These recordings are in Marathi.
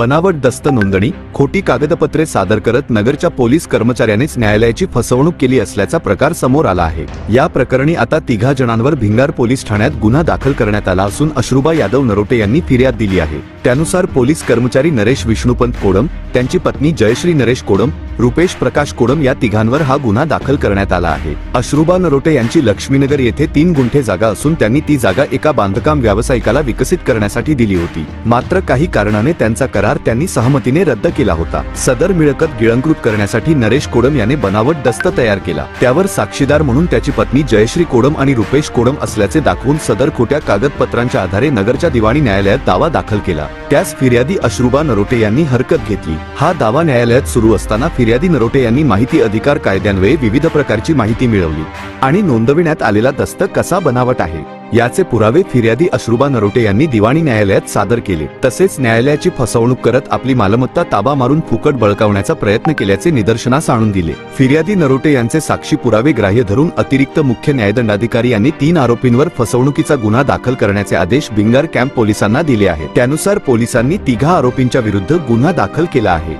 बनावट दस्त नोंदणी खोटी कागदपत्रे सादर करत नगरच्या पोलीस कर्मचाऱ्यानेच न्यायालयाची फसवणूक केली असल्याचा प्रकार समोर आला आहे. या प्रकरणी आता तिघा जणांवर भिंगार पोलीस ठाण्यात गुन्हा दाखल करण्यात आला असून अश्रुबा यादव नरोटे यांनी फिर्याद दिली आहे. त्यानुसार पोलीस कर्मचारी नरेश विष्णुपंत कोडम त्यांची पत्नी जयश्री नरेश कोडम रुपेश प्रकाश कोडम या तिघांवर हा गुन्हा दाखल करण्यात आला आहे. अश्रुबा नरोटे यांची लक्ष्मीनगर येथे तीन गुंठे जागा असून त्यांनी ती जागा एका बांधकाम व्यावसायिकाला विकसित करण्यासाठी दिली होती. मात्र काही कारणाने त्यांचा करार त्यांनी सहमतीने रद्द केला होता. सदर मिळकत गिळंकृत करण्यासाठी नरेश कोडम याने बनावट दस्त तयार केला. त्यावर साक्षीदार म्हणून त्याची पत्नी जयश्री कोडम आणि रुपेश कोडम असल्याचे दाखवून सदर खोट्या कागदपत्रांच्या आधारे नगरच्या दिवाणी न्यायालयात दावा दाखल केला. त्यास फिर्यादी अश्रुबा नरोटे यांनी हरकत घेतली. हा दावा न्यायालयात सुरू असताना फिर्यादी नरोटे यांनी माहिती अधिकार कायद्यान्वये विविध प्रकारची माहिती मिळवली आणि नोंदविण्यात आलेला दस्तक कसा बनावट आहे? याचे पुरावे फिर्यादी अश्रुबा नरोटे यांनी दिवाणी न्यायालयात सादर केले. तसेच न्यायालयाची फसवणूक करत आपली मालमत्ता ताबा मारून फुकट बळकावण्याचा प्रयत्न केल्याचे निदर्शनास आणून दिले. फिर्यादी नरोटे यांचे साक्षी पुरावे ग्राह्य धरून अतिरिक्त मुख्य न्यायदंडाधिकारी यांनी तीन आरोपींवर फसवणुकीचा गुन्हा दाखल करण्याचे आदेश बिंगार कॅम्प पोलिसांना दिले आहेत त्यानुसार पोलिसांनी तिघा आरोपींच्या विरुद्ध गुन्हा दाखल केला आहे.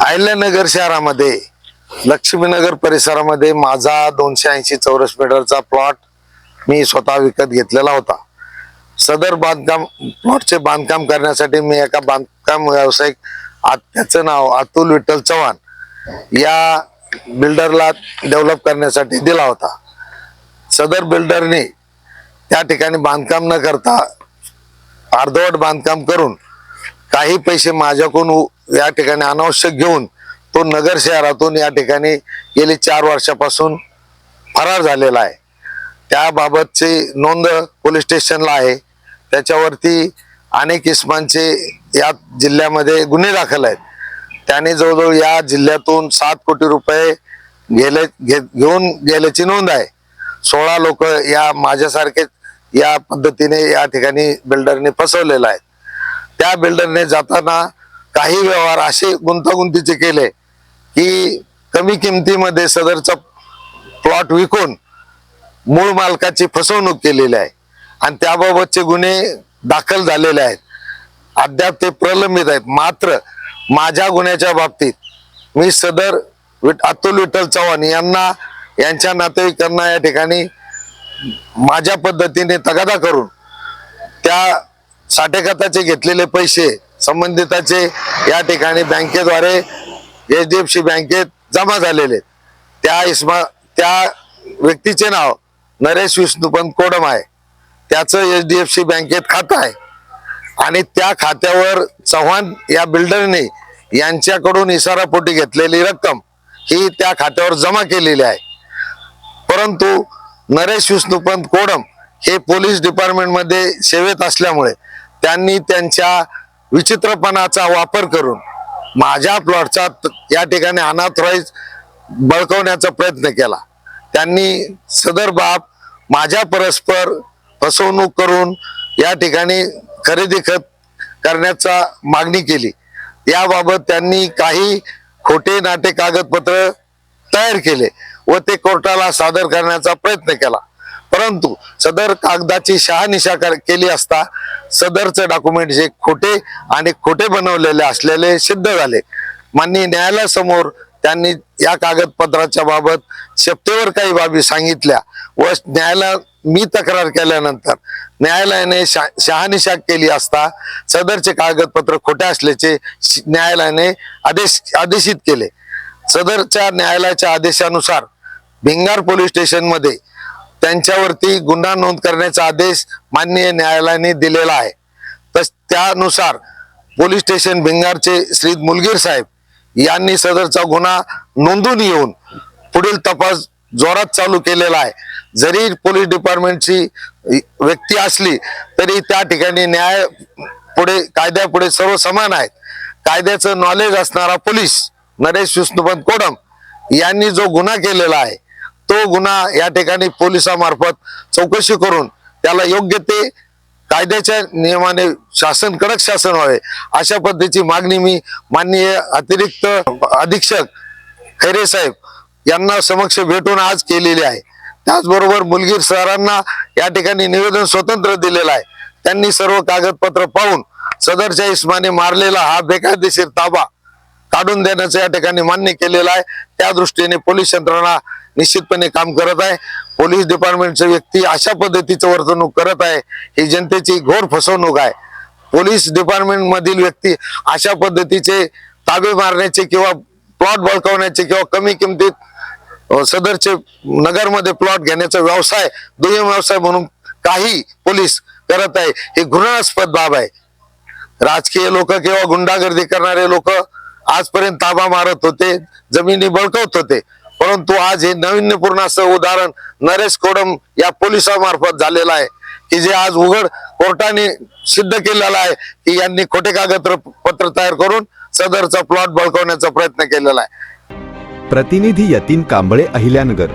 अहिल्यानगर शहरामध्ये लक्ष्मीनगर परिसरामध्ये माझा दोनशे ऐंशी चौरस मीटरचा प्लॉट मी स्वतः विकत घेतलेला होता. सदर बांधकाम प्लॉटचे बांधकाम करण्यासाठी मी एका बांधकाम व्यावसायिक त्याचं नाव अतुल विठ्ठल चव्हाण या बिल्डरला डेव्हलप करण्यासाठी दिला होता. सदर बिल्डरने त्या ठिकाणी बांधकाम न करता अर्धवट बांधकाम करून काही पैसे माझ्याकडून उ- या ठिकाणी अनावश्यक घेऊन तो नगर शहरातून या ठिकाणी गेली चार वर्षापासून फरार झालेला आहे. त्याबाबतची नोंद पोलीस स्टेशनला आहे. त्याच्यावरती अनेक इस्मांचे या जिल्ह्यामध्ये गुन्हे दाखल आहेत. त्याने जवळजवळ या जिल्ह्यातून सात कोटी रुपये गेले घे घेऊन गेल्याची नोंद आहे. सोळा लोक या माझ्यासारखे या पद्धतीने या ठिकाणी बिल्डरने फसवलेला आहे त्या बिल्डरने जाताना काही व्यवहार असे गुंतागुंतीचे केले की कमी किमतीमध्ये सदरचा प्लॉट विकून मूळ मालकाची फसवणूक केलेली आहे. आणि त्याबाबतचे गुन्हे दाखल झालेले आहेत. अद्याप ते प्रलंबित आहेत. मात्र माझ्या गुन्ह्याच्या बाबतीत मी सदर अतुल विठ्ठल चव्हाण यांना यांच्या नातेवाईकांना या ठिकाणी माझ्या पद्धतीने तगादा करून त्या साठेखताचे घेतलेले पैसे संबंधिताचे या ठिकाणी बँकेद्वारे एच डी एफ सी बँकेत जमा झालेले त्या इस्मा त्या व्यक्तीचे नाव नरेश विष्णुपंत कोडम आहे. त्याचं एच डी एफ सी बँकेत खातं आहे. आणि त्या खात्यावर चव्हाण या बिल्डरने यांच्याकडून इशारापोटी घेतलेली रक्कम ही त्या खात्यावर जमा केलेली आहे. परंतु नरेश विष्णुपंत कोडम हे पोलीस डिपार्टमेंटमध्ये सेवेत असल्यामुळे त्यांनी त्यांच्या विचित्रपणाचा वापर करून माझ्या प्लॉटचा या ठिकाणी अनाथराईज बळकवण्याचा प्रयत्न केला. त्यांनी सदर बाब माझ्या परस्पर फसवणूक करून या ठिकाणी खरेदी खत करण्याचा मागणी केली. याबाबत त्यांनी काही खोटे नाटे कागदपत्र तयार केले व ते कोर्टाला सादर करण्याचा प्रयत्न केला. परंतु सदर कागदाची शहानिशा कर- केली असता सदरचे डॉक्युमेंट जे खोटे आणि खोटे बनवलेले असलेले सिद्ध झाले. माननीय न्यायालयासमोर त्यांनी या कागदपत्राच्या बाबत शपथेवर काही बाबी सांगितल्या. व न्यायालयात मी तक्रार केल्यानंतर न्यायालयाने शा- शहानिशा केली असता सदरचे कागदपत्र खोटे असल्याचे न्यायालयाने आदेश आदेशित केले. सदरच्या न्यायालयाच्या आदेशानुसार भिंगार पोलीस स्टेशनमध्ये त्यांच्यावरती गुन्हा नोंद करण्याचा आदेश माननीय न्यायालयाने दिलेला आहे. तस त्यानुसार पोलीस स्टेशन भिंगारचे श्री मुलगीर साहेब यांनी सदरचा गुन्हा नोंदून येऊन पुढील तपास जोरात चालू केलेला आहे. जरी पोलीस डिपार्टमेंटची व्यक्ती असली तरी त्या ठिकाणी न्याय पुढे कायद्यापुढे सर्व समान आहेत. कायद्याचं नॉलेज असणारा पोलीस नरेश विष्णुपंत कोडम यांनी जो गुन्हा केलेला आहे तो गुन्हा या ठिकाणी पोलिसामार्फत चौकशी करून त्याला योग्य ते कायद्याच्या नियमाने शासन कडक शासन व्हावे अशा पद्धतीची मागणी मी माननीय अतिरिक्त अधीक्षक खैरे साहेब यांना समक्ष भेटून आज केलेली आहे. त्याचबरोबर मुलगीर सरांना या ठिकाणी निवेदन स्वतंत्र दिलेलं आहे. त्यांनी सर्व कागदपत्र पाहून सदरच्या इस्माने मारलेला हा बेकायदेशीर ताबा काढून देण्याचं या ठिकाणी मान्य केलेलं आहे. त्या दृष्टीने पोलीस यंत्रणा निश्चितपणे काम करत आहे. पोलीस डिपार्टमेंटचे व्यक्ती अशा पद्धतीचं वर्तणूक करत आहे. ही जनतेची घोर फसवणूक आहे. पोलीस डिपार्टमेंट मधील व्यक्ती अशा पद्धतीचे ताबे मारण्याचे किंवा प्लॉट बळकावण्याचे किंवा कमी किमतीत सदरचे नगरमध्ये प्लॉट घेण्याचा व्यवसाय दुय्यम व्यवसाय म्हणून काही पोलीस करत आहे. ही घृणास्पद बाब आहे. राजकीय लोक किंवा गुंडागर्दी करणारे लोक आजपर्यंत ताबा मारत होते जमिनी बळकवत होते. परंतु आज हे नाविन्यपूर्ण असं उदाहरण नरेश कोडम या पोलिसामार्फत झालेलं आहे. की जे आज उघड कोर्टाने सिद्ध केलेलं आहे की यांनी खोटे कागदपत्र पत्र तयार करून सदरचा प्लॉट बळकवण्याचा प्रयत्न केलेला आहे. प्रतिनिधी यतीन कांबळे अहिल्यानगर